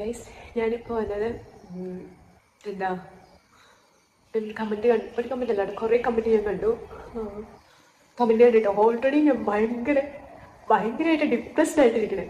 Guys ഞാനിപ്പോൾ വന്നത് എന്താ കമന്റ് കണ്ടു ഒരു കമന്റ് അല്ല കുറേ കമന്റ് ഞാൻ കണ്ടു. കമന്റ് കണ്ടിട്ട് ഓൾറെഡി ഞാൻ ഭയങ്കര ഭയങ്കരമായിട്ട് ഡിപ്രസ്ഡ് ആയിട്ടിരിക്കണേ.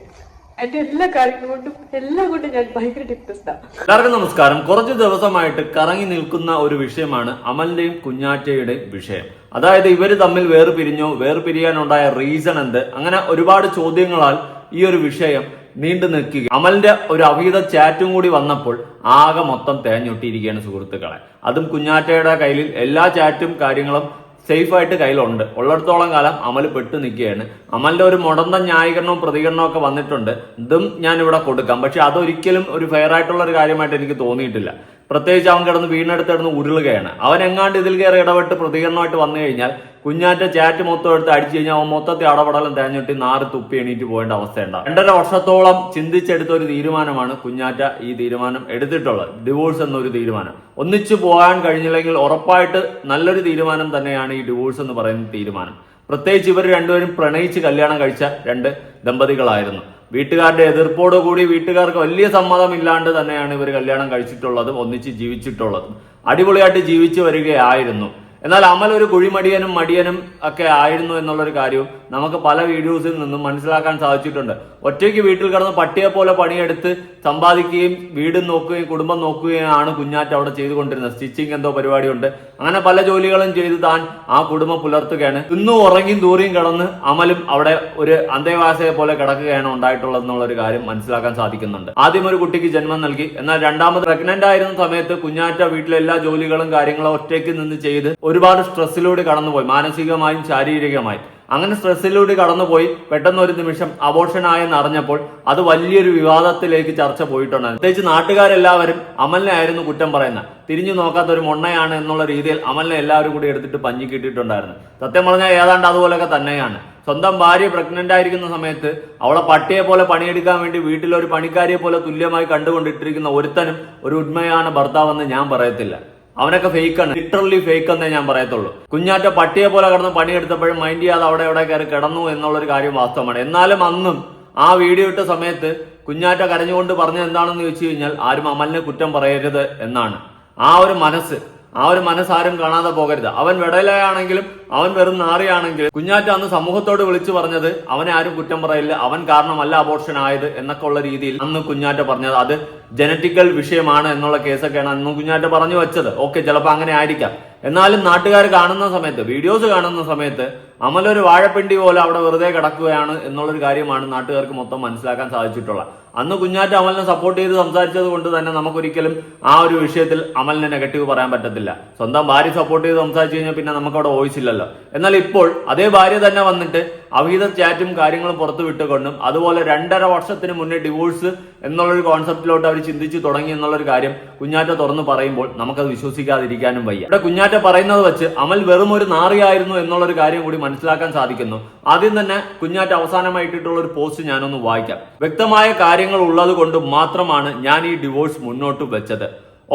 എന്റെ എല്ലാ കാര്യങ്ങളും കൊണ്ടും എല്ലാം കൊണ്ടും ഞാൻ ഭയങ്കര ഡിപ്രസ്ഡാണ് എല്ലാവർക്കും നമസ്കാരം. കുറച്ച് ദിവസമായിട്ട് കറങ്ങി നിൽക്കുന്ന ഒരു വിഷയമാണ് അമലിന്റെയും കുഞ്ഞാറ്റയുടെയും വിഷയം. അതായത് ഇവർ തമ്മിൽ വേർപിരിഞ്ഞോ വേർപിരിയാനുണ്ടായ റീസൺ എന്ത്? അങ്ങനെ ഒരുപാട് ചോദ്യങ്ങളാൽ ഈ ഒരു വിഷയം നീണ്ടു നിൽക്കുക അമലിന്റെ ഒരു അവിഹിത ചാറ്റും കൂടി വന്നപ്പോൾ ആകെ മൊത്തം തേഞ്ഞൊട്ടിയിരിക്കുകയാണ് സുഹൃത്തുക്കളെ. അതും കുഞ്ഞാറ്റയുടെ കയ്യിൽ എല്ലാ ചാറ്റും കാര്യങ്ങളും സേഫായിട്ട് കയ്യിലുണ്ട്. ഉള്ളിടത്തോളം കാലം അമൽ പെട്ടു നിൽക്കുകയാണ്. അമലിന്റെ ഒരു മുടന്ത ന്യായീകരണവും പ്രതികരണവും ഒക്കെ വന്നിട്ടുണ്ട്. ഇതും ഞാൻ ഇവിടെ കൊടുക്കാം. പക്ഷെ അതൊരിക്കലും ഒരു ഫെയർ ആയിട്ടുള്ള ഒരു കാര്യമായിട്ട് എനിക്ക് തോന്നിയിട്ടില്ല. പ്രത്യേകിച്ച് അവൻ കിടന്ന് വീടിനടുത്ത് കിടന്ന് ഉരുളുകയാണ്. അവൻ എങ്ങാണ്ട് ഇതിൽ കയറി ഇടപെട്ട് പ്രതികരണമായിട്ട് വന്നു കഴിഞ്ഞാൽ കുഞ്ഞാറ്റ ചാറ്റ് മൊത്തം എടുത്ത് അടിച്ചു കഴിഞ്ഞാൽ അവൻ മൊത്തത്തിൽ അടപടലം തേഞ്ഞിട്ട് നാറ് തുപ്പി എണീറ്റ് പോകേണ്ട അവസ്ഥയുണ്ടാവും. രണ്ടര വർഷത്തോളം ചിന്തിച്ചെടുത്ത ഒരു തീരുമാനമാണ് കുഞ്ഞാറ്റ ഈ തീരുമാനം എടുത്തിട്ടുള്ളത്. ഡിവോഴ്സ് എന്നൊരു തീരുമാനം. ഒന്നിച്ചു പോകാൻ കഴിഞ്ഞില്ലെങ്കിൽ ഉറപ്പായിട്ട് നല്ലൊരു തീരുമാനം തന്നെയാണ് ഈ ഡിവോഴ്സ് എന്ന് പറയുന്ന തീരുമാനം. പ്രത്യേകിച്ച് ഇവർ രണ്ടുപേരും പ്രണയിച്ച് കല്യാണം കഴിച്ച രണ്ട് ദമ്പതികളായിരുന്നു. വീട്ടുകാരുടെ എതിർപ്പോടു കൂടി വീട്ടുകാർക്ക് വലിയ സമ്മതമില്ലാണ്ട് തന്നെയാണ് ഇവർ കല്യാണം കഴിച്ചിട്ടുള്ളതും ഒന്നിച്ച് ജീവിച്ചിട്ടുള്ളതും. അടിപൊളിയായിട്ട് ജീവിച്ചു വരികയായിരുന്നു. എന്നാൽ അമൽ ഒരു കുഴിമടിയനും മടിയനും ഒക്കെ ആയിരുന്നു എന്നുള്ളൊരു കാര്യവും നമുക്ക് പല വീഡിയോസിൽ നിന്നും മനസ്സിലാക്കാൻ സാധിച്ചിട്ടുണ്ട്. ഒറ്റയ്ക്ക് വീട്ടിൽ കിടന്ന് പട്ടിയെ പോലെ പണിയെടുത്ത് സമ്പാദിക്കുകയും വീട് നോക്കുകയും കുടുംബം നോക്കുകയും ആണ് കുഞ്ഞാറ്റ അവിടെ ചെയ്തുകൊണ്ടിരുന്നത്. സ്റ്റിച്ചിങ് എന്തോ പരിപാടിയുണ്ട്. അങ്ങനെ പല ജോലികളും ചെയ്ത് താൻ ആ കുടുംബം പുലർത്തുകയാണ്. ഇന്നും ഉറങ്ങിയും ദൂരെയും കിടന്ന് അമലും അവിടെ ഒരു അന്തേവാസയെ പോലെ കിടക്കുകയാണ് ഉണ്ടായിട്ടുള്ളത് എന്നുള്ള ഒരു കാര്യം മനസ്സിലാക്കാൻ സാധിക്കുന്നുണ്ട്. ആദ്യം ഒരു കുട്ടിക്ക് ജന്മം നൽകി. എന്നാൽ രണ്ടാമത് പ്രഗ്നന്റ് ആയിരുന്ന സമയത്ത് കുഞ്ഞാറ്റ വീട്ടിലെ എല്ലാ ജോലികളും കാര്യങ്ങളും ഒറ്റയ്ക്ക് നിന്ന് ചെയ്ത് ഒരുപാട് സ്ട്രെസ്സിലൂടെ കടന്നുപോയി. മാനസികമായും ശാരീരികമായും. അങ്ങനെ സ്ട്രെസ്സിലൂടെ കടന്നുപോയി. പെട്ടെന്ന് ഒരു നിമിഷം അബോർഷൻ അറിഞ്ഞപ്പോൾ അത് വലിയൊരു വിവാദത്തിലേക്ക് ചർച്ച പോയിട്ടുണ്ടായിരുന്നു പ്രത്യേകിച്ച് നാട്ടുകാരെല്ലാവരും അമലിനെ ആയിരുന്നു കുറ്റം പറയുന്നത്. തിരിഞ്ഞു നോക്കാത്ത ഒരു മൊണ്ണയാണ് എന്നുള്ള രീതിയിൽ അമലിനെ എല്ലാവരും കൂടി എടുത്തിട്ട് പഞ്ഞി കിട്ടിയിട്ടുണ്ടായിരുന്നു. സത്യം പറഞ്ഞാൽ ഏതാണ്ട് അതുപോലൊക്കെ തന്നെയാണ്. സ്വന്തം ഭാര്യ പ്രഗ്നന്റ് ആയിരിക്കുന്ന സമയത്ത് അവളെ പട്ടിയെ പോലെ പണിയെടുക്കാൻ വേണ്ടി വീട്ടിലെ ഒരു പണിക്കാരിയെ പോലെ തുല്യമായി കണ്ടുകൊണ്ടിട്ടിരിക്കുന്ന ഒരുത്തനും ഒരു ഉണ്മയാണ് ഭർത്താവെന്ന് ഞാൻ പറയത്തില്ല. അവനൊക്കെ ഫേക്ക് ആണ് ലിറ്ററലി ഫേക്ക് എന്നേ ഞാൻ പറയത്തുള്ളൂ. കുഞ്ഞാറ്റ പട്ടിയെ പോലെ കിടന്ന് പണിയെടുത്തപ്പോഴും മൈൻഡ് ചെയ്യാതെ അവിടെ എവിടെ കയറി കിടന്നു എന്നുള്ളൊരു കാര്യം വാസ്തവമാണ്. എന്നാലും അന്നും ആ വീഡിയോ ഇട്ട സമയത്ത് കുഞ്ഞാറ്റ കരഞ്ഞുകൊണ്ട് പറഞ്ഞത് എന്താണെന്ന് ചോദിച്ചു കഴിഞ്ഞാൽ ആരും അമലിനെ കുറ്റം പറയരുത് എന്നാണ്. ആ ഒരു മനസ്സ് ആ ഒരു മനസ്സാരും കാണാതെ പോകരുത്. അവൻ വെടലാണെങ്കിലും അവൻ വെറും നാറിയാണെങ്കിലും. കുഞ്ഞാറ്റ അന്ന് സമൂഹത്തോട് വിളിച്ചു പറഞ്ഞത് അവനെ ആരും കുറ്റം പറയില്ല അവൻ കാരണമല്ല അബോർഷൻ ആയത് എന്നൊക്കെ ഉള്ള രീതിയിൽ അന്ന് കുഞ്ഞാറ്റ പറഞ്ഞത്. അത് ജനറ്റിക്കൽ വിഷയമാണ് എന്നുള്ള കേസൊക്കെയാണ് അന്ന് കുഞ്ഞാറ്റ പറഞ്ഞു വെച്ചത്. ഓക്കെ ചിലപ്പോൾ അങ്ങനെ ആയിരിക്കാം. എന്നാലും നാട്ടുകാർ കാണുന്ന സമയത്ത് വീഡിയോസ് കാണുന്ന സമയത്ത് അമലൊരു വാഴപ്പിണ്ടി പോലെ അവിടെ വെറുതെ കിടക്കുകയാണ് എന്നുള്ളൊരു കാര്യമാണ് നാട്ടുകാർക്ക് മൊത്തം മനസ്സിലാക്കാൻ സാധിച്ചിട്ടുള്ളത്. അന്ന് കുഞ്ഞാറ്റ അമലിനെ സപ്പോർട്ട് ചെയ്ത് സംസാരിച്ചത് കൊണ്ട് തന്നെ നമുക്കൊരിക്കലും ആ ഒരു വിഷയത്തിൽ അമലിനെ നെഗറ്റീവ് പറയാൻ പറ്റത്തില്ല. സ്വന്തം ഭാര്യ സപ്പോർട്ട് ചെയ്ത് സംസാരിച്ചു കഴിഞ്ഞാൽ പിന്നെ നമുക്കവിടെ വോയിസ് ഇല്ലല്ലോ. എന്നാൽ ഇപ്പോൾ അതേ ഭാര്യ തന്നെ വന്നിട്ട് അവിഹിത ചാറ്റും കാര്യങ്ങളും പുറത്തു വിട്ടുകൊണ്ടും അതുപോലെ രണ്ടര വർഷത്തിന് മുന്നേ ഡിവോഴ്സ് എന്നുള്ളൊരു കോൺസെപ്റ്റിലോട്ട് അവർ ചിന്തിച്ചു തുടങ്ങി എന്നുള്ളൊരു കാര്യം കുഞ്ഞാറ്റ തുറന്ന് പറയുമ്പോൾ നമുക്കത് വിശ്വസിക്കാതിരിക്കാനും വയ്യ. ഇവിടെ കുഞ്ഞാറ്റ പറയുന്നത് വെച്ച് അമൽ വെറും ഒരു നാറിയായിരുന്നു എന്നുള്ളൊരു കാര്യം കൂടി മനസ്സിലാക്കാൻ സാധിക്കുന്നു. ആദ്യം തന്നെ കുഞ്ഞാറ്റ അവസാനമായിട്ടിട്ടുള്ള ഒരു പോസ്റ്റ് ഞാനൊന്ന് വായിക്കാം. വ്യക്തമായ കാര്യങ്ങൾ ഉള്ളത് കൊണ്ട് മാത്രമാണ് ഞാൻ ഈ ഡിവോഴ്സ് മുന്നോട്ട് വെച്ചത്.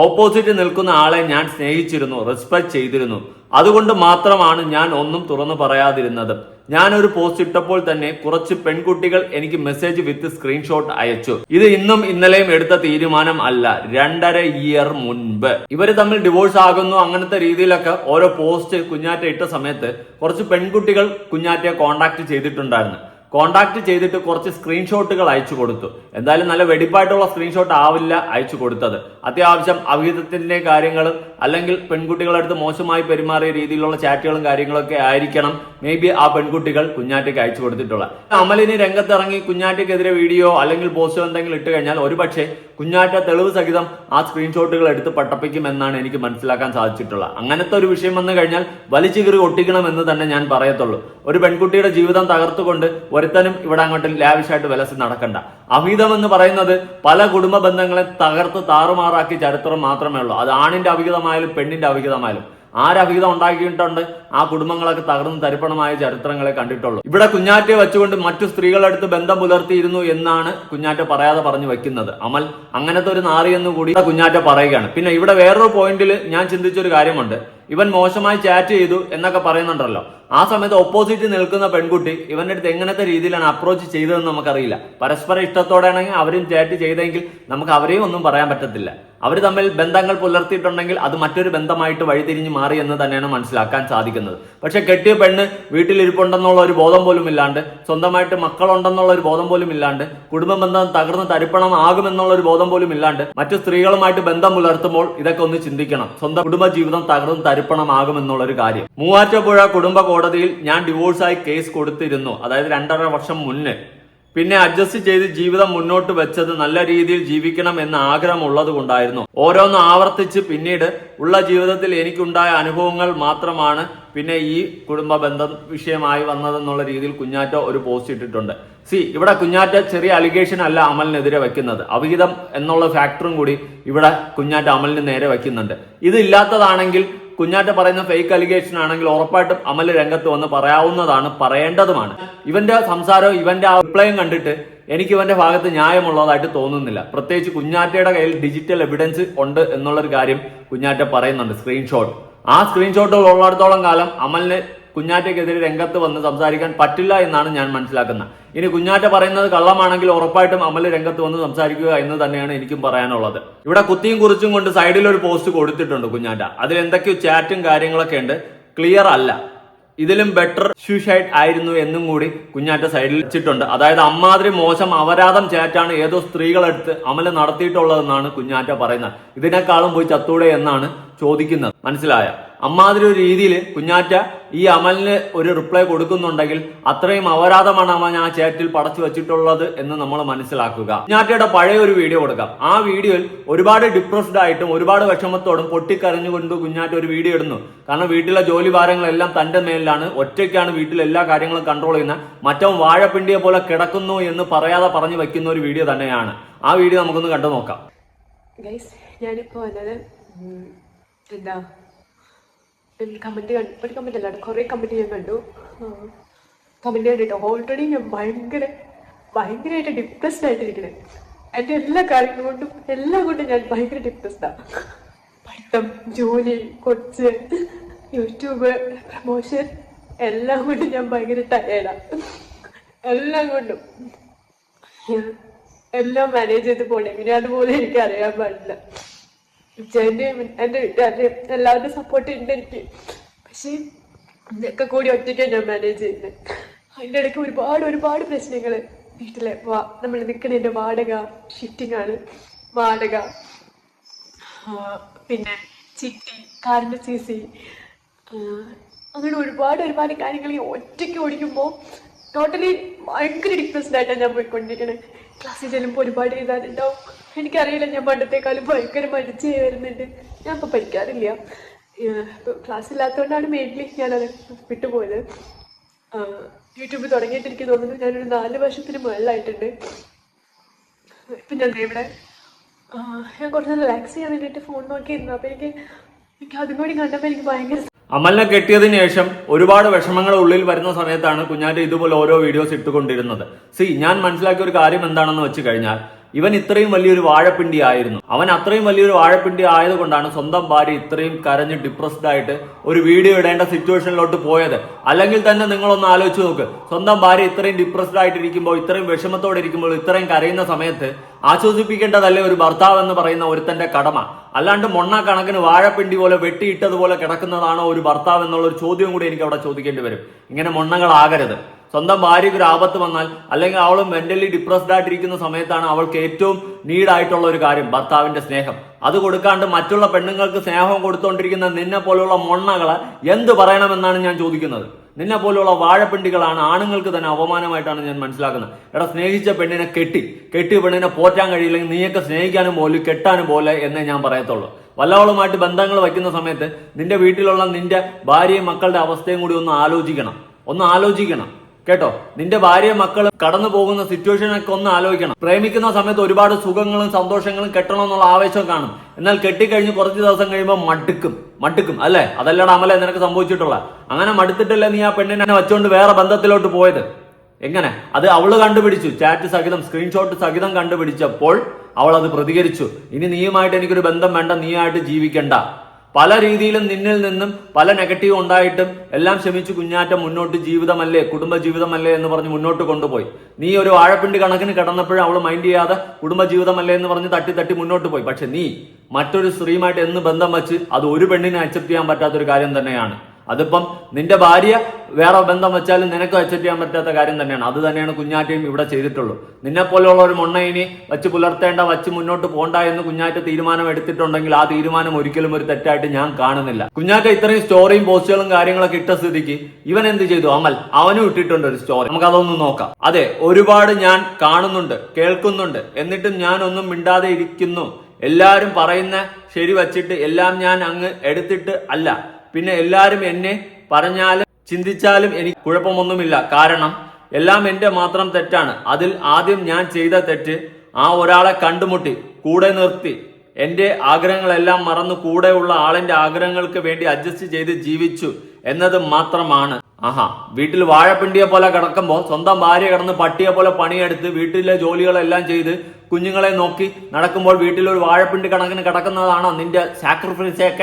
ഓപ്പോസിറ്റ് നിൽക്കുന്ന ആളെ ഞാൻ സ്നേഹിച്ചിരുന്നു റെസ്പെക്ട് ചെയ്തിരുന്നു. അതുകൊണ്ട് മാത്രമാണ് ഞാൻ ഒന്നും തുറന്നു പറയാതിരുന്നത്. ഞാൻ ഒരു പോസ്റ്റ് ഇട്ടപ്പോൾ തന്നെ കുറച്ച് പെൺകുട്ടികൾ എനിക്ക് മെസ്സേജ് വിത്ത് സ്ക്രീൻഷോട്ട് അയച്ചു. ഇത് ഇന്നും ഇന്നലെയും എടുത്ത തീരുമാനം അല്ല രണ്ടര ഇയർ മുൻപ്. ഇവർ തമ്മിൽ ഡിവോഴ്സ് ആകുന്നു അങ്ങനത്തെ രീതിയിലൊക്കെ ഓരോ പോസ്റ്റ് കുഞ്ഞാറ്റ ഇട്ട സമയത്ത് കുറച്ച് പെൺകുട്ടികൾ കുഞ്ഞാറ്റയെ കോണ്ടാക്ട് ചെയ്തിട്ടുണ്ടായിരുന്നു. കോണ്ടാക്ട് ചെയ്തിട്ട് കുറച്ച് സ്ക്രീൻഷോട്ടുകൾ അയച്ചു കൊടുത്തു. എന്തായാലും നല്ല വെടിപ്പായിട്ടുള്ള സ്ക്രീൻഷോട്ട് ആവില്ല അയച്ചു കൊടുത്തത്. അത്യാവശ്യം അവിഹിതത്തിന്റെ കാര്യങ്ങളും അല്ലെങ്കിൽ പെൺകുട്ടികളുടെ അടുത്ത് മോശമായി പെരുമാറിയ രീതിയിലുള്ള ചാറ്റുകളും കാര്യങ്ങളൊക്കെ ആയിരിക്കണം. മേ ബി ആ പെൺകുട്ടികൾ കുഞ്ഞാറ്റയ്ക്ക് അയച്ചു കൊടുത്തിട്ടുള്ളത്. അമലിന് രംഗത്തിറങ്ങി കുഞ്ഞാറ്റയ്ക്കെതിരെ വീഡിയോ അല്ലെങ്കിൽ പോസ്റ്റോ എന്തെങ്കിലും ഇട്ട് കഴിഞ്ഞാൽ ഒരുപക്ഷെ കുഞ്ഞാറ്റ തെളിവ് സഹിതം ആ സ്ക്രീൻഷോട്ടുകൾ എടുത്ത് പട്ടപ്പിക്കും എന്നാണ് എനിക്ക് മനസ്സിലാക്കാൻ സാധിച്ചിട്ടുള്ളത്. അങ്ങനത്തെ ഒരു വിഷയം വന്നു കഴിഞ്ഞാൽ വലിച്ചു കീറി ഒട്ടിക്കണം എന്ന് തന്നെ ഞാൻ പറയത്തുള്ളൂ. ഒരു പെൺകുട്ടിയുടെ ജീവിതം തകർത്തുകൊണ്ട് ഒരുത്തനും ഇവിടെ അങ്ങോട്ട് ലാവിഷായിട്ട് വിലസി നടക്കണ്ട. അവിഹിതം എന്ന് പറയുന്നത് പല കുടുംബ ബന്ധങ്ങളെ തകർത്ത് താറുമാറാക്കി ചരിത്രം മാത്രമേ ഉള്ളൂ. അത് ആണിന്റെ അവിഹിതമായാലും പെണ്ണിന്റെ അവിഹിതമായാലും. ആരവിഹിതം ഉണ്ടാക്കിയിട്ടുണ്ട് ആ കുടുംബങ്ങളൊക്കെ തകർന്ന് തരിപ്പണമായ ചരിത്രങ്ങളെ കണ്ടിട്ടുള്ളൂ. ഇവിടെ കുഞ്ഞാറ്റെ വെച്ചുകൊണ്ട് മറ്റു സ്ത്രീകളടുത്ത് ബന്ധം പുലർത്തിയിരുന്നു എന്നാണ് കുഞ്ഞാറ്റ പറയാതെ പറഞ്ഞു വെക്കുന്നത്. അമൽ അങ്ങനത്തെ ഒരു നാറി എന്ന് കൂടി കുഞ്ഞാറ്റ പറയുകയാണ്. പിന്നെ ഇവിടെ വേറൊരു പോയിന്റിൽ ഞാൻ ചിന്തിച്ചൊരു കാര്യമുണ്ട്. ഇവൻ മോശമായി ചാറ്റ് ചെയ്തു എന്നൊക്കെ പറയുന്നുണ്ടല്ലോ. ആ സമയത്ത് ഓപ്പോസിറ്റ് നിൽക്കുന്ന പെൺകുട്ടി ഇവന്റെ അടുത്ത് എങ്ങനത്തെ രീതിയിലാണ് അപ്രോച്ച് ചെയ്തതെന്ന് നമുക്കറിയില്ല. പരസ്പര ഇഷ്ടത്തോടെയാണെങ്കിൽ അവരും ചാറ്റ് ചെയ്തെങ്കിൽ നമുക്ക് അവരെയും ഒന്നും പറയാൻ പറ്റത്തില്ല. അവർ തമ്മിൽ ബന്ധങ്ങൾ പുലർത്തിയിട്ടുണ്ടെങ്കിൽ അത് മറ്റൊരു ബന്ധമായിട്ട് വഴിതിരിഞ്ഞ് മാറി എന്ന് തന്നെയാണ് മനസ്സിലാക്കാൻ സാധിക്കുന്നത്. പക്ഷെ കെട്ടിയ പെണ്ണ് വീട്ടിലിരിപ്പുണ്ടെന്നുള്ള ഒരു ബോധം പോലും ഇല്ലാണ്ട് സ്വന്തമായിട്ട് മക്കളുണ്ടെന്നുള്ള ഒരു ബോധം പോലും ഇല്ലാണ്ട് കുടുംബ ബന്ധം തകർന്ന് തരിപ്പണം ആകുമെന്നുള്ള ഒരു ബോധം പോലും ഇല്ലാണ്ട് മറ്റു സ്ത്രീകളുമായിട്ട് ബന്ധം പുലർത്തുമ്പോൾ ഇതൊക്കെ ഒന്ന് ചിന്തിക്കണം. സ്വന്തം കുടുംബ ജീവിതം തകർന്ന് തരിപ്പണം ആകുമെന്നുള്ള ഒരു കാര്യം. മൂവാറ്റുപുഴ കുടുംബ കോടതിയിൽ ഞാൻ ഡിവോഴ്സായി കേസ് കൊടുത്തിരുന്നു. അതായത് രണ്ടര വർഷം മുന്നേ. പിന്നെ അഡ്ജസ്റ്റ് ചെയ്ത് ജീവിതം മുന്നോട്ട് വെച്ചത് നല്ല രീതിയിൽ ജീവിക്കണം എന്ന ആഗ്രഹമുള്ളത് കൊണ്ടായിരുന്നു ഓരോന്ന് ആവർത്തിച്ച് പിന്നീട് ഉള്ള ജീവിതത്തിൽ എനിക്കുണ്ടായ അനുഭവങ്ങൾ മാത്രമാണ് പിന്നെ ഈ കുടുംബ ബന്ധം വിഷയമായി വന്നതെന്നുള്ള രീതിയിൽ കുഞ്ഞാറ്റ ഒരു പോസ്റ്റ് ഇട്ടിട്ടുണ്ട്. സി ഇവിടെ കുഞ്ഞാറ്റ ചെറിയ അലിഗേഷൻ അല്ല അമലിനെതിരെ വെക്കുന്നത്. അവിഹിതം എന്നുള്ള ഫാക്ടറും കൂടി ഇവിടെ കുഞ്ഞാറ്റ അമലിന് നേരെ വെക്കുന്നുണ്ട്. ഇത് ഇല്ലാത്തതാണെങ്കിൽ കുഞ്ഞാറ്റ പറയുന്ന ഫേക്ക് അലിഗേഷൻ ആണെങ്കിൽ ഉറപ്പായിട്ടും അമൽ രംഗത്ത് വന്ന് പറയാവുന്നതാണ് പറയേണ്ടതുമാണ്. ഇവന്റെ സംസാരവും ഇവന്റെ ആ കണ്ടിട്ട് എനിക്ക് ഇവന്റെ ഭാഗത്ത് ന്യായമുള്ളതായിട്ട് തോന്നുന്നില്ല. പ്രത്യേകിച്ച് കുഞ്ഞാറ്റയുടെ കയ്യിൽ ഡിജിറ്റൽ എവിഡൻസ് ഉണ്ട് എന്നുള്ളൊരു കാര്യം കുഞ്ഞാറ്റ പറയുന്നുണ്ട് സ്ക്രീൻഷോട്ട് ആ സ്ക്രീൻഷോട്ടുകൾ ഉള്ളിടത്തോളം കാലം അമലിന് കുഞ്ഞാറ്റയ്ക്കെതിരെ രംഗത്ത് വന്ന് സംസാരിക്കാൻ പറ്റില്ല എന്നാണ് ഞാൻ മനസ്സിലാക്കുന്നത്. ഇനി കുഞ്ഞാറ്റ പറയുന്നത് കള്ളമാണെങ്കിൽ ഉറപ്പായിട്ടും അമൽ രംഗത്ത് വന്ന് സംസാരിക്കുക എന്ന് തന്നെയാണ് എനിക്കും പറയാനുള്ളത്. ഇവിടെ കുത്തിയും കുറിച്ചും കൊണ്ട് സൈഡിൽ ഒരു പോസ്റ്റ് കൊടുത്തിട്ടുണ്ട് കുഞ്ഞാറ്റ. അതിൽ എന്തൊക്കെയോ ചാറ്റും കാര്യങ്ങളൊക്കെ ഉണ്ട്. ക്ലിയർ അല്ല. ഇതിലും ബെറ്റർ സൂസൈഡ് ആയിരുന്നു എന്നും കൂടി കുഞ്ഞാറ്റ സൈഡിൽ വെച്ചിട്ടുണ്ട്. അതായത് അമ്മാതിരി മോശം അപരാധം ചേറ്റാണ് ഏതോ സ്ത്രീകളെടുത്ത് അമൽ നടത്തിയിട്ടുള്ളതെന്നാണ് കുഞ്ഞാറ്റ പറയുന്നത്. ഇതിനേക്കാളും പോയി ചത്തൂടെ എന്നാണ് ചോദിക്കുന്നത്. മനസ്സിലായ? അമ്മാതിരി ഒരു രീതിയിൽ കുഞ്ഞാറ്റ ഈ അമലിന് ഒരു റിപ്ലൈ കൊടുക്കുന്നുണ്ടെങ്കിൽ അത്രയും അപരാധമാണ് അമൽ ആ ചാറ്റിൽ പടച്ചു വെച്ചിട്ടുള്ളത് എന്ന് നമ്മൾ മനസ്സിലാക്കുക. കുഞ്ഞാറ്റയുടെ പഴയ ഒരു വീഡിയോ കൊടുക്കാം. ആ വീഡിയോയിൽ ഒരുപാട് ഡിപ്രസ്ഡ് ആയിട്ടും ഒരുപാട് വിഷമത്തോടും പൊട്ടിക്കരഞ്ഞുകൊണ്ട് കുഞ്ഞാറ്റ ഒരു വീഡിയോ ഇടുന്നു. കാരണം വീട്ടിലെ ജോലി ഭാരങ്ങളെല്ലാം തന്റെ മേലിലാണ്. ഒറ്റയ്ക്കാണ് വീട്ടിലെ എല്ലാ കാര്യങ്ങളും കൺട്രോൾ ചെയ്യുന്ന. മറ്റവൻ വാഴപ്പിണ്ടിയെ പോലെ കിടക്കുന്നു എന്ന് പറയാതെ പറഞ്ഞു വെക്കുന്ന ഒരു വീഡിയോ തന്നെയാണ്. ആ വീഡിയോ നമുക്കൊന്ന് കണ്ടു നോക്കാം ഞാനിപ്പോ എന്താ കമന്റ് ഒരു കമന്റ് അല്ല കുറേ കമന്റ് ഞാൻ കണ്ടു. കമന്റ് കണ്ടിട്ട് ഓൾറെഡി ഞാൻ ഭയങ്കര ഭയങ്കരമായിട്ട് ഡിപ്രസ്ഡ് ആയിട്ടിരിക്കണേ. എന്റെ എല്ലാ കാര്യങ്ങളും കൊണ്ടും എല്ലാം കൊണ്ടും ഞാൻ ഭയങ്കര ഡിപ്രസ്ഡാണ് പഠിത്തം ജോലി കൊച്ച് യൂട്യൂബ് പ്രമോഷൻ എല്ലാം കൊണ്ടും ഞാൻ ഭയങ്കര ടയേർഡാണ് എല്ലാം കൊണ്ടും. എല്ലാം മാനേജ് ചെയ്ത് പോണേ. പിന്നെ അതുപോലെ എനിക്ക് അറിയാൻ പാടില്ല. ചേട്ടന്റെയും എന്റെ വീട്ടുകാരുടെയും എല്ലാവരുടെയും സപ്പോർട്ട് ഉണ്ട് എനിക്ക്. പക്ഷേ ഇതൊക്കെ കൂടി ഒറ്റയ്ക്കാണ് ഞാൻ മാനേജ് ചെയ്യുന്നത് അതിന്റെ ഇടയ്ക്ക് ഒരുപാട് ഒരുപാട് പ്രശ്നങ്ങൾ വീട്ടിലെ വാ നമ്മൾ നിൽക്കുന്നതിന്റെ വാടക ഷിഫ്റ്റിംഗ് ആണ്. വാടക. പിന്നെ ചിട്ടി കാറിന്റെ സി സി അങ്ങനെ ഒരുപാട് ഒരുപാട് കാര്യങ്ങൾ ഈ ഒറ്റയ്ക്ക് ഓടിക്കുമ്പോൾ ടോട്ടലി ഭയങ്കര ഡിപ്രസ്ഡ് ആയിട്ടാണ് ഞാൻ പോയിക്കൊണ്ടിരിക്കുന്നത് ക്ലാസ്സിൽ ചെല്ലുമ്പോൾ ഒരുപാട് എഴുതാനുണ്ടാവും. എനിക്കറിയില്ല ഞാൻ പണ്ടത്തെക്കാളും ഭയങ്കര മടിച്ച് വരുന്നുണ്ട്. ഞാൻ ഇപ്പോൾ പഠിക്കാറില്ല. ക്ലാസ് ഇല്ലാത്തതുകൊണ്ടാണ് മെയിൻലി ഞാനത് വിട്ടുപോയത്. യൂട്യൂബ് തുടങ്ങിയിട്ട് എനിക്ക് തോന്നുന്നു ഞാനൊരു നാല് വർഷത്തിന് മുകളിലായിട്ടുണ്ട് ഇപ്പം ഞാൻ ഇവിടെ ഞാൻ കുറച്ച് റിലാക്സ് ചെയ്യാൻ വേണ്ടിയിട്ട് ഫോൺ നോക്കിയിരുന്നു. അപ്പോൾ എനിക്ക് എനിക്ക് അതും കൂടി കണ്ടപ്പോൾ എനിക്ക് ഭയങ്കര അമലിനെ കെട്ടിയതിനു ശേഷം ഒരുപാട് വിഷമങ്ങൾ ഉള്ളിൽ വരുന്ന സമയത്താണ് കുഞ്ഞാറ്റ ഇതുപോലെ ഓരോ വീഡിയോസ് ഇട്ടുകൊണ്ടിരുന്നത്. സി ഞാൻ മനസ്സിലാക്കിയ ഒരു കാര്യം എന്താണെന്ന് വെച്ച് കഴിഞ്ഞാൽ ഇവൻ ഇത്രയും വലിയൊരു വാഴപ്പിണ്ടി ആയിരുന്നു. അവൻ അത്രയും വലിയൊരു വാഴപ്പിണ്ടി ആയതുകൊണ്ടാണ് സ്വന്തം ഭാര്യ ഇത്രയും കരഞ്ഞ് ഡിപ്രസ്ഡ് ആയിട്ട് ഒരു വീഡിയോ ഇടേണ്ട സിറ്റുവേഷനിലോട്ട് പോയത്. അല്ലെങ്കിൽ തന്നെ നിങ്ങളൊന്ന് ആലോചിച്ച് നോക്ക്. സ്വന്തം ഭാര്യ ഇത്രയും ഡിപ്രസ്ഡ് ആയിട്ടിരിക്കുമ്പോൾ ഇത്രയും വിഷമത്തോടെ ഇരിക്കുമ്പോൾ ഇത്രയും കരയുന്ന സമയത്ത് ആശ്വസിപ്പിക്കേണ്ടതല്ലേ ഒരു ഭർത്താവ് എന്ന് പറയുന്ന ഒരുത്തന്റെ കടമ? അല്ലാണ്ട് മൊണ്ണ കണക്കിന് വാഴപ്പിണ്ടി പോലെ വെട്ടിയിട്ടതുപോലെ കിടക്കുന്നതാണോ ഒരു ഭർത്താവ് എന്നുള്ള ഒരു ചോദ്യം കൂടി എനിക്ക് അവിടെ ചോദിക്കേണ്ടി വരും. ഇങ്ങനെ മൊണ്ണകളാകരുത് സ്വന്തം ഭാര്യയ്ക്ക് ഒരു ആപത്ത് വന്നാൽ അല്ലെങ്കിൽ അവൾ മെന്റലി ഡിപ്രസ്ഡ് ആയിട്ടിരിക്കുന്ന സമയത്താണ് അവൾക്ക് ഏറ്റവും നീഡായിട്ടുള്ള ഒരു കാര്യം ഭർത്താവിന്റെ സ്നേഹം. അത് കൊടുക്കാണ്ട് മറ്റുള്ള പെണ്ണുങ്ങൾക്ക് സ്നേഹം കൊടുത്തുകൊണ്ടിരിക്കുന്ന നിന്നെ പോലെയുള്ള മൊണ്ണകളെ എന്ത് പറയണമെന്നാണ് ഞാൻ ചോദിക്കുന്നത്? നിന്നെ പോലെയുള്ള വാഴപ്പിണ്ടികളാണ് ആണുങ്ങൾക്ക് തന്നെ അപമാനമായിട്ടാണ് ഞാൻ മനസ്സിലാക്കുന്നത്. എടാ സ്നേഹിച്ച പെണ്ണിനെ കെട്ടി. കെട്ടി പെണ്ണിനെ പോറ്റാൻ കഴിയില്ലെങ്കിൽ നീയൊക്കെ സ്നേഹിക്കാനും പോലും കെട്ടാനും പോലെ എന്നേ ഞാൻ പറയത്തുള്ളൂ. വല്ലവളുമായിട്ട് ബന്ധങ്ങൾ വയ്ക്കുന്ന സമയത്ത് നിന്റെ വീട്ടിലുള്ള നിന്റെ ഭാര്യയും മക്കളുടെ അവസ്ഥയും കൂടി ഒന്ന് ആലോചിക്കണം. ഒന്ന് ആലോചിക്കണം. കേട്ടോ നിന്റെ ഭാര്യയും മക്കളും കടന്നു പോകുന്ന സിറ്റുവേഷനൊക്കെ ഒന്ന് ആലോചിക്കണം. പ്രേമിക്കുന്ന സമയത്ത് ഒരുപാട് സുഖങ്ങളും സന്തോഷങ്ങളും കെട്ടണം എന്നുള്ള ആവേശം കാണും. എന്നാൽ കെട്ടിക്കഴിഞ്ഞ് കുറച്ച് ദിവസം കഴിയുമ്പോൾ മടുക്കും. മടുക്കും അല്ലേ? അതല്ലടാ അമല നിനക്ക് സംഭവിച്ചിട്ടുള്ള. അങ്ങനെ മടുത്തിട്ടല്ലേ നീ ആ പെണ്ണിനെ വെച്ചുകൊണ്ട് വേറെ ബന്ധത്തിലോട്ട് പോയത്? എങ്ങനെ? അത് അവൾ കണ്ടുപിടിച്ചു. ചാറ്റ് സഹിതം സ്ക്രീൻഷോട്ട് സഹിതം കണ്ടുപിടിച്ചപ്പോൾ അവൾ അത് പ്രതികരിച്ചു. ഇനി നീയുമായിട്ട് എനിക്കൊരു ബന്ധം വേണ്ട നീയായിട്ട് ജീവിക്കണ്ട. പല രീതിയിലും നിന്നിൽ നിന്നും പല നെഗറ്റീവ് ഉണ്ടായിട്ടും എല്ലാം ക്ഷമിച്ച് കുഞ്ഞാറ്റ മുന്നോട്ട് ജീവിതമല്ലേ കുടുംബ ജീവിതമല്ലേ എന്ന് പറഞ്ഞ് മുന്നോട്ട് കൊണ്ടുപോയി. നീ ഒരു വാഴപ്പിണ്ടി കണക്കിന് കിടന്നപ്പോഴും അവൾ മൈൻഡ് ചെയ്യാതെ കുടുംബ ജീവിതമല്ലേ എന്ന് പറഞ്ഞ് തട്ടി തട്ടി മുന്നോട്ട് പോയി. പക്ഷെ നീ മറ്റൊരു സ്ത്രീയുമായിട്ട് എന്ന് ബന്ധം വെച്ച് അത് ഒരു പെണ്ണിനെ അക്സെപ്റ്റ് ചെയ്യാൻ പറ്റാത്തൊരു കാര്യം തന്നെയാണ്. അതിപ്പം നിന്റെ ഭാര്യ വേറെ ബന്ധം വെച്ചാലും നിനക്ക് അക്സെപ്റ്റ് ചെയ്യാൻ പറ്റാത്ത കാര്യം തന്നെയാണ്. അത് തന്നെയാണ് കുഞ്ഞാറ്റയും ഇവിടെ ചെയ്തിട്ടുള്ളൂ. നിന്നെ പോലെയുള്ള ഒരു മൊണ്ണയിനി വച്ച് പുലർത്തേണ്ട വച്ച് മുന്നോട്ട് പോണ്ട എന്ന് കുഞ്ഞാറ്റ തീരുമാനം എടുത്തിട്ടുണ്ടെങ്കിൽ ആ തീരുമാനം ഒരിക്കലും ഒരു തെറ്റായിട്ട് ഞാൻ കാണുന്നില്ല. കുഞ്ഞാറ്റ ഇത്രയും സ്റ്റോറിയും പോസ്റ്റുകളും കാര്യങ്ങളൊക്കെ ഇട്ട സ്ഥിതിക്ക് ഇവൻ എന്ത് ചെയ്തു? അമൽ അവനും ഇട്ടിട്ടുണ്ട് ഒരു സ്റ്റോറി നമുക്ക് അതൊന്ന് നോക്കാം. അതെ ഒരുപാട് ഞാൻ കാണുന്നുണ്ട് കേൾക്കുന്നുണ്ട്. എന്നിട്ടും ഞാൻ ഒന്നും മിണ്ടാതെ ഇരിക്കുന്നു. എല്ലാരും പറയുന്ന ശരി വച്ചിട്ട് എല്ലാം ഞാൻ അങ്ങ് എടുത്തിട്ട് അല്ല. പിന്നെ എല്ലാവരും എന്നെ പറഞ്ഞാലും ചിന്തിച്ചാലും എനിക്ക് കുഴപ്പമൊന്നുമില്ല. കാരണം എല്ലാം എന്റെ മാത്രം തെറ്റാണ്. അതിൽ ആദ്യം ഞാൻ ചെയ്ത തെറ്റ് ആ ഒരാളെ കണ്ടുമുട്ടി കൂടെ നിർത്തി. എന്റെ ആഗ്രഹങ്ങളെല്ലാം മറന്നു കൂടെയുള്ള ആളിന്റെ ആഗ്രഹങ്ങൾക്ക് വേണ്ടി അഡ്ജസ്റ്റ് ചെയ്ത് ജീവിച്ചു എന്നത് മാത്രമാണ്. ആഹാ വീട്ടിൽ വാഴപ്പിണ്ടിയെ പോലെ കിടക്കുമ്പോൾ സ്വന്തം ഭാര്യ കിടന്ന് പട്ടിയെ പോലെ പണിയെടുത്ത് വീട്ടിലെ ജോലികളെല്ലാം ചെയ്ത് കുഞ്ഞുങ്ങളെ നോക്കി നടക്കുമ്പോൾ വീട്ടിൽ ഒരു വാഴപ്പിണ്ടി കണക്കിന് കിടക്കുന്നതാണോ നിന്റെ സാക്രിഫൈസ് ഏഹ്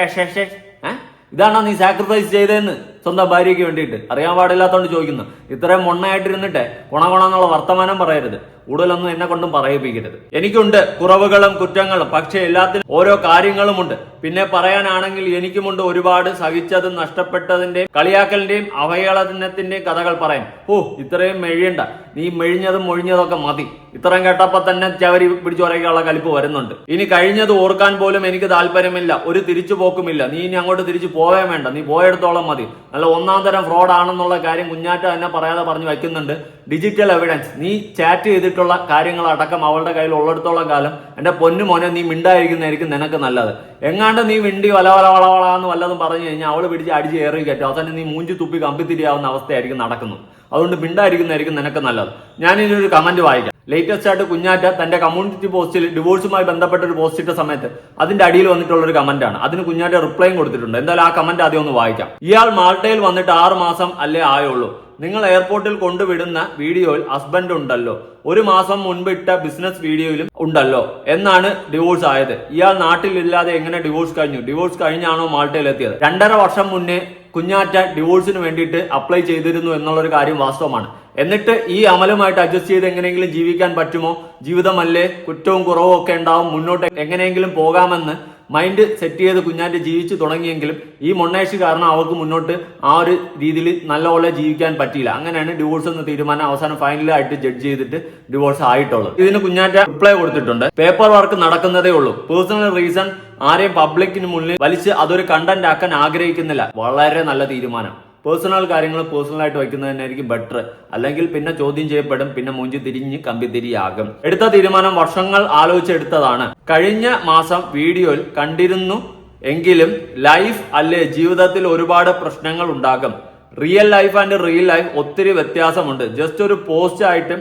ഇതാണോ നീ സാക്രിഫൈസ് ചെയ്തതെന്ന്? സ്വന്തം ഭാര്യയ്ക്ക് വേണ്ടിയിട്ട്. അറിയാൻ പാടില്ലാത്തോണ്ട് ചോദിക്കുന്നു. ഇത്രയും മൊണ്ണയായിട്ടിരുന്നിട്ട് ഗുണ എന്നുള്ള വർത്തമാനം പറയരുത്. കൂടുതലൊന്നും എന്നെ കൊണ്ടും പറയിപ്പിക്കരുത്. എനിക്കുണ്ട് കുറവുകളും കുറ്റങ്ങളും. പക്ഷെ എല്ലാത്തിനും ഓരോ കാര്യങ്ങളുമുണ്ട്. പിന്നെ പറയാനാണെങ്കിൽ എനിക്കുമുണ്ട് ഒരുപാട് സഹിച്ചതും നഷ്ടപ്പെട്ടതിന്റെയും കളിയാക്കലിന്റെയും അവഹേളനത്തിന്റെയും കഥകൾ പറയാൻ. ഓ ഇത്രയും മെഴിയണ്ട. നീ മെഴിഞ്ഞതും മൊഴിഞ്ഞതൊക്കെ മതി. ഇത്രയും കേട്ടപ്പോ തന്നെ ചവരി പിടിച്ചുറയ്ക്കാനുള്ള കലിപ്പ് വരുന്നുണ്ട്. ഇനി കഴിഞ്ഞത് ഓർക്കാൻ പോലും എനിക്ക് താല്പര്യമില്ല. ഒരു തിരിച്ചു തിരിച്ചുപോക്കുമില്ല. നീ ഇനി അങ്ങോട്ട് തിരിച്ചു പോവേ വേണ്ട. നീ പോയെടുത്തോളം മതി. നല്ല ഒന്നാം തരം ഫ്രോഡ് ആണെന്നുള്ള കാര്യം കുഞ്ഞാറ്റ തന്നെ പറയാതെ പറഞ്ഞു വയ്ക്കുന്നുണ്ട്. ഡിജിറ്റൽ എവിഡൻസ് നീ ചാറ്റ് ചെയ്തിട്ടുള്ള കാര്യങ്ങൾ അടക്കം അവളുടെ കയ്യിൽ ഉള്ളിടത്തോളം കാലം എന്റെ പൊന്നു മോനെ നീ മിണ്ടായിരിക്കുന്നതായിരിക്കും നിനക്ക് നല്ലത്. എങ്ങാണ്ട് നീ മിണ്ടി വല വല വള വള എന്ന് വല്ലതും പറഞ്ഞു കഴിഞ്ഞാൽ അവൾ പിടിച്ച് അടിച്ച് ഏറി കയറ്റും. അവസാനം നീ മൂഞ്ചി തുപ്പി കമ്പിത്തിരിയാവുന്ന അവസ്ഥയായിരിക്കും നടക്കുന്നത്. അതുകൊണ്ട് മിണ്ടായിരിക്കുന്നതായിരിക്കും നിനക്ക് നല്ലത്. ഞാനിതിനൊരു കമന്റ് വായിക്കാം. ലേറ്റസ്റ്റ് ആയിട്ട് കുഞ്ഞാറ്റ തന്റെ കമ്മ്യൂണിറ്റി പോസ്റ്റിൽ ഡിവോഴ്സുമായി ബന്ധപ്പെട്ട ഒരു പോസ്റ്റ് ഇട്ട സമയത്ത് അതിന്റെ അടിയിൽ വന്നിട്ടുള്ള ഒരു കമന്റ് ആണ്. അതിന് കുഞ്ഞാറ്റ റിപ്ലൈയും കൊടുത്തിട്ടുണ്ട്. എന്തായാലും ആ കമന്റ് ആദ്യം ഒന്ന് വായിക്കാം. ഇയാൾ മാൾട്ടയിൽ വന്നിട്ട് ആറ് മാസം അല്ലേ ആയുള്ളൂ. നിങ്ങൾ എയർപോർട്ടിൽ കൊണ്ടുവിടുന്ന വീഡിയോയിൽ ഹസ്ബൻഡ് ഉണ്ടല്ലോ. ഒരു മാസം മുൻപ് ഇട്ട ബിസിനസ് വീഡിയോയിലും ഉണ്ടല്ലോ. എന്നാണ് ഡിവോഴ്സ് ആയത്. ഇയാൾ നാട്ടിലില്ലാതെ എങ്ങനെ ഡിവോഴ്സ് കഴിഞ്ഞു? ഡിവോഴ്സ് കഴിഞ്ഞാണോ മാൾട്ടയിൽ എത്തിയത്? രണ്ടര വർഷം മുന്നേ കുഞ്ഞാറ്റ ഡിവോഴ്സിന് വേണ്ടിയിട്ട് അപ്ലൈ ചെയ്തിരുന്നു എന്നുള്ള ഒരു കാര്യം വാസ്തവമാണ്. എന്നിട്ട് ഈ അമലുമായിട്ട് അഡ്ജസ്റ്റ് ചെയ്ത് എങ്ങനെയെങ്കിലും ജീവിക്കാൻ പറ്റുമോ? ജീവിതമല്ലേ? കുറ്റവും കുറവും ഒക്കെ ഉണ്ടാവും. മുന്നോട്ട് എങ്ങനെയെങ്കിലും പോകാമെന്ന് മൈൻഡ് സെറ്റ് ചെയ്ത് കുഞ്ഞാറ്റ് ജീവിച്ച് തുടങ്ങിയെങ്കിലും ഈ മൊണ്ണേഷ് കാരണം അവർക്ക് മുന്നോട്ട് ആ ഒരു രീതിയിൽ നല്ലപോലെ ജീവിക്കാൻ പറ്റിയില്ല. അങ്ങനെയാണ് ഡിവോഴ്സ് എന്ന തീരുമാനം അവസാനം ഫൈനലായിട്ട് ജഡ്ജ് ചെയ്തിട്ട് ഡിവോഴ്സ് ആയിട്ടുള്ളത്. ഇതിന് കുഞ്ഞാറ്റ റിപ്ലൈ കൊടുത്തിട്ടുണ്ട്. പേപ്പർ വർക്ക് നടക്കുന്നതേ ഉള്ളൂ. പേഴ്സണൽ റീസൺ ആരെയും പബ്ലിക്കിന് മുന്നിൽ വലിച്ച് അതൊരു കണ്ടന്റ് ആക്കാൻ ആഗ്രഹിക്കുന്നില്ല. വളരെ നല്ല തീരുമാനം. പേഴ്സണൽ കാര്യങ്ങൾ പേഴ്സണലായിട്ട് വയ്ക്കുന്നത് തന്നെയായിരിക്കും ബെറ്റർ അല്ലെങ്കിൽ പിന്നെ ചോദ്യം ചെയ്യപ്പെടും പിന്നെ മൂഞ്ചി തിരിഞ്ഞ് കമ്പിത്തിരിയാകും എടുത്ത തീരുമാനം വർഷങ്ങൾ ആലോചിച്ചെടുത്തതാണ്. കഴിഞ്ഞ മാസം വീഡിയോയിൽ കണ്ടിരുന്നു എങ്കിലും ലൈഫ് അല്ലെ ജീവിതത്തിൽ ഒരുപാട് പ്രശ്നങ്ങൾ ഉണ്ടാകും. Real life and real life ഒത്തിരി വ്യത്യാസമുണ്ട്. ജസ്റ്റ് ഒരു പോസ്റ്റ് ആയിട്ട്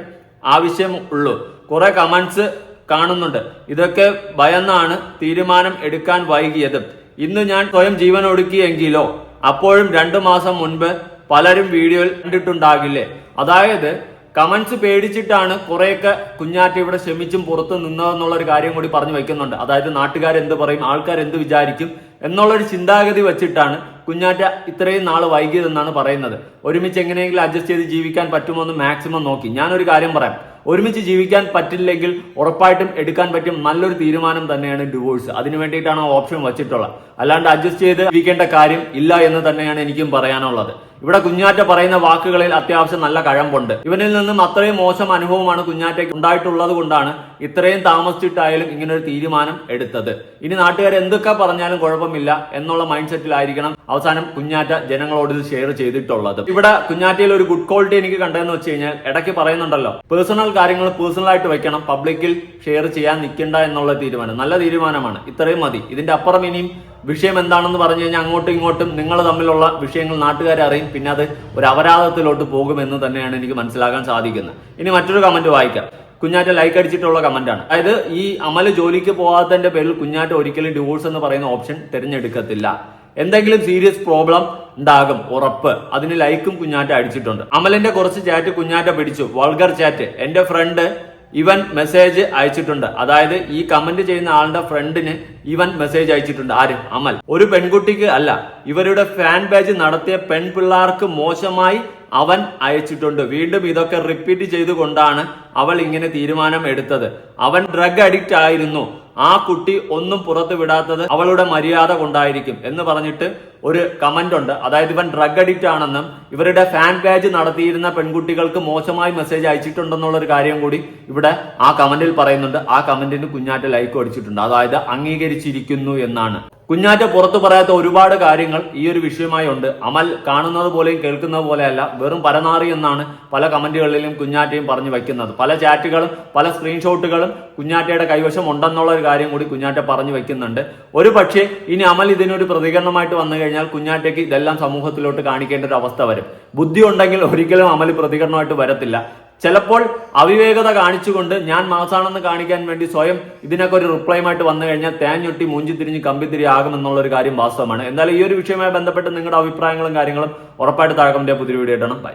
ആവശ്യം ഉള്ളൂ. കുറെ കമന്റ്സ് കാണുന്നുണ്ട്. ഇതൊക്കെ ഭയന്നാണ് തീരുമാനം എടുക്കാൻ വൈകിയത്. ഇന്ന് ഞാൻ സ്വയം ജീവൻ ഒടുക്കിയെങ്കിലോ അപ്പോഴും രണ്ടു മാസം മുൻപ് പലരും വീഡിയോയിൽ കണ്ടിട്ടുണ്ടാകില്ലേ? അതായത് കമന്റ്സ് പേടിച്ചിട്ടാണ് കുറെയൊക്കെ കുഞ്ഞാറ്റ ഇവിടെ ക്ഷമിച്ചും പുറത്ത് നിന്നതെന്നുള്ള ഒരു കാര്യം കൂടി പറഞ്ഞു വെക്കുന്നുണ്ട്. അതായത് നാട്ടുകാരെന്ത് പറയും ആൾക്കാർ എന്ത് വിചാരിക്കും എന്നുള്ളൊരു ചിന്താഗതി വെച്ചിട്ടാണ് കുഞ്ഞാറ്റ ഇത്രയും നാൾ വൈകിയതെന്നാണ് പറയുന്നത്. ഒരുമിച്ച് എങ്ങനെയെങ്കിലും അഡ്ജസ്റ്റ് ചെയ്ത് ജീവിക്കാൻ പറ്റുമോ എന്ന് മാക്സിമം നോക്കി. ഞാനൊരു കാര്യം പറയാം. ഒരുമിച്ച് ജീവിക്കാൻ പറ്റില്ലെങ്കിൽ ഉറപ്പായിട്ടും എടുക്കാൻ പറ്റും നല്ലൊരു തീരുമാനം തന്നെയാണ് ഡിവോഴ്സ് അതിന് വേണ്ടിയിട്ടാണ് ഓപ്ഷൻ വച്ചിട്ടുള്ളത്. അല്ലാണ്ട് അഡ്ജസ്റ്റ് ചെയ്ത് ജീവിക്കേണ്ട കാര്യം ഇല്ല എന്ന് തന്നെയാണ് എനിക്കും പറയാനുള്ളത്. ഇവിടെ കുഞ്ഞാറ്റ പറയുന്ന വാക്കുകളിൽ അത്യാവശ്യം നല്ല കഴമ്പുണ്ട്. ഇവനിൽ നിന്നും അത്രയും മോശം അനുഭവമാണ് കുഞ്ഞാറ്റയ്ക്ക് ഉണ്ടായിട്ടുള്ളത് കൊണ്ടാണ് ഇത്രയും താമസിച്ചിട്ടായാലും ഒരു തീരുമാനം എടുത്തത്. ഇനി നാട്ടുകാർ എന്തൊക്കെ പറഞ്ഞാലും കുഴപ്പമില്ല എന്നുള്ള മൈൻഡ് സെറ്റിലായിരിക്കണം അവസാനം കുഞ്ഞാറ്റ ജനങ്ങളോട് ഇത് ഷെയർ ചെയ്തിട്ടുള്ളത്. ഇവിടെ കുഞ്ഞാറ്റയിൽ ഒരു ഗുഡ് ക്വാളിറ്റി എനിക്ക് കണ്ടതെന്ന് വെച്ച് കഴിഞ്ഞാൽ ഇടയ്ക്ക് പറയുന്നുണ്ടല്ലോ പേഴ്സണൽ കാര്യങ്ങൾ പേഴ്സണലായിട്ട് വെക്കണം പബ്ലിക്കിൽ ഷെയർ ചെയ്യാൻ നിൽക്കണ്ട എന്നുള്ള തീരുമാനം. നല്ല തീരുമാനമാണ്. ഇത്രയും മതി. ഇതിന്റെ അപ്പുറം ഇനിയും വിഷയം എന്താണെന്ന് പറഞ്ഞു കഴിഞ്ഞാൽ അങ്ങോട്ടും ഇങ്ങോട്ടും നിങ്ങൾ തമ്മിലുള്ള വിഷയങ്ങൾ നാട്ടുകാരെ അറിയും. പിന്നെ അത് ഒരു അപരാധത്തിലോട്ട് പോകുമെന്ന് തന്നെയാണ് എനിക്ക് മനസ്സിലാക്കാൻ സാധിക്കുന്നത്. ഇനി മറ്റൊരു കമന്റ് വായിക്കാം. കുഞ്ഞാറ്റ ലൈക്ക് അടിച്ചിട്ടുള്ള കമന്റാണ് അതായത് ഈ അമൽ ജോലിക്ക് പോകാത്തതിന്റെ പേരിൽ കുഞ്ഞാറ്റ ഒരിക്കലും ഡിവോഴ്സ് എന്ന് പറയുന്ന ഓപ്ഷൻ തിരഞ്ഞെടുക്കത്തില്ല. എന്തെങ്കിലും സീരിയസ് പ്രോബ്ലം ഉണ്ടാകും ഉറപ്പ്. അതിന് ലൈക്കും കുഞ്ഞാറ്റ അടിച്ചിട്ടുണ്ട്. അമലിന്റെ കുറച്ച് ചാറ്റ് കുഞ്ഞാറ്റ പിടിച്ചു. വൾഗർ ചാറ്റ് എന്റെ ഫ്രണ്ട് ഇവൻ മെസ്സേജ് അയച്ചിട്ടുണ്ട്. അതായത് ഈ കമന്റ് ചെയ്യുന്ന ആളുടെ ഫ്രണ്ടിന് ഇവൻ മെസ്സേജ് അയച്ചിട്ടുണ്ട്. ആര്? അമൽ. ഒരു പെൺകുട്ടിക്ക് അല്ല ഇവരുടെ ഫാൻ പേജ് നടത്തിയ പെൺപിള്ളാർക്ക് മോശമായി അവൻ അയച്ചിട്ടുണ്ട്. വീണ്ടും ഇതൊക്കെ റിപ്പീറ്റ് ചെയ്തുകൊണ്ടാണ് അവൾ ഇങ്ങനെ തീരുമാനം എടുത്തത്. അവൻ ഡ്രഗ് അഡിക്റ്റ് ആയിരുന്നു. ആ കുട്ടി ഒന്നും പുറത്തു വിടാത്തത് അവളുടെ മര്യാദ കൊണ്ടായിരിക്കും എന്ന് പറഞ്ഞിട്ട് ഒരു കമന്റ് ഉണ്ട്. അതായത് ഇവൻ ഡ്രഗ് അഡിക്റ്റ് ആണെന്നും ഇവരുടെ ഫാൻ പേജ് നടത്തിയിരുന്ന പെൺകുട്ടികൾക്ക് മോശമായി മെസ്സേജ് അയച്ചിട്ടുണ്ടെന്നുള്ള ഒരു കാര്യം കൂടി ഇവിടെ ആ കമന്റിൽ പറയുന്നുണ്ട്. ആ കമന്റിന് കുഞ്ഞാറ്റ ലൈക്ക് അടിച്ചിട്ടുണ്ട്. അതായത് അംഗീകരിച്ചിരിക്കുന്നു എന്നാണ്. കുഞ്ഞാറ്റ പുറത്തു പറയാത്ത ഒരുപാട് കാര്യങ്ങൾ ഈ ഒരു വിഷയമായി ഉണ്ട്. അമൽ കാണുന്നത് പോലെയും കേൾക്കുന്നത് പോലെയല്ല. വെറും പരനാറി എന്നാണ് പല കമന്റുകളിലും കുഞ്ഞാറ്റയും പറഞ്ഞു വയ്ക്കുന്നത് പല ചാറ്റുകളും പല സ്ക്രീൻഷോട്ടുകളും കുഞ്ഞാറ്റയുടെ കൈവശം ഉണ്ടെന്നുള്ള ഒരു കാര്യം കൂടി കുഞ്ഞാറ്റ പറഞ്ഞു വയ്ക്കുന്നുണ്ട് ഒരു പക്ഷേ ഇനി അമൽ ഇതിനൊരു പ്രതികരണമായിട്ട് വന്നു കഴിഞ്ഞാൽ കുഞ്ഞാറ്റയ്ക്ക് ഇതെല്ലാം സമൂഹത്തിലോട്ട് കാണിക്കേണ്ട ഒരു അവസ്ഥ വരും. ബുദ്ധി ഉണ്ടെങ്കിൽ ഒരിക്കലും അമൽ പ്രതികരണമായിട്ട് വരത്തില്ല. ചിലപ്പോൾ അവിവേകത കാണിച്ചുകൊണ്ട് ഞാൻ മാസാണെന്ന് കാണിക്കാൻ വേണ്ടി സ്വയം ഇതിനൊക്കെ ഒരു റിപ്ലൈമായിട്ട് വന്നു കഴിഞ്ഞാൽ തേഞ്ഞൊട്ടി മൂഞ്ചി തിരിഞ്ഞ് കമ്പിത്തിരി ആകുമെന്നുള്ള ഒരു കാര്യം വാസ്തവമാണ്. എന്നാൽ ഈ ഒരു വിഷയവുമായി ബന്ധപ്പെട്ട് നിങ്ങളുടെ അഭിപ്രായങ്ങളും കാര്യങ്ങളും ഉറപ്പായിട്ട് താഴെ പുതിയ വീഡിയോ ഇടണം ബൈ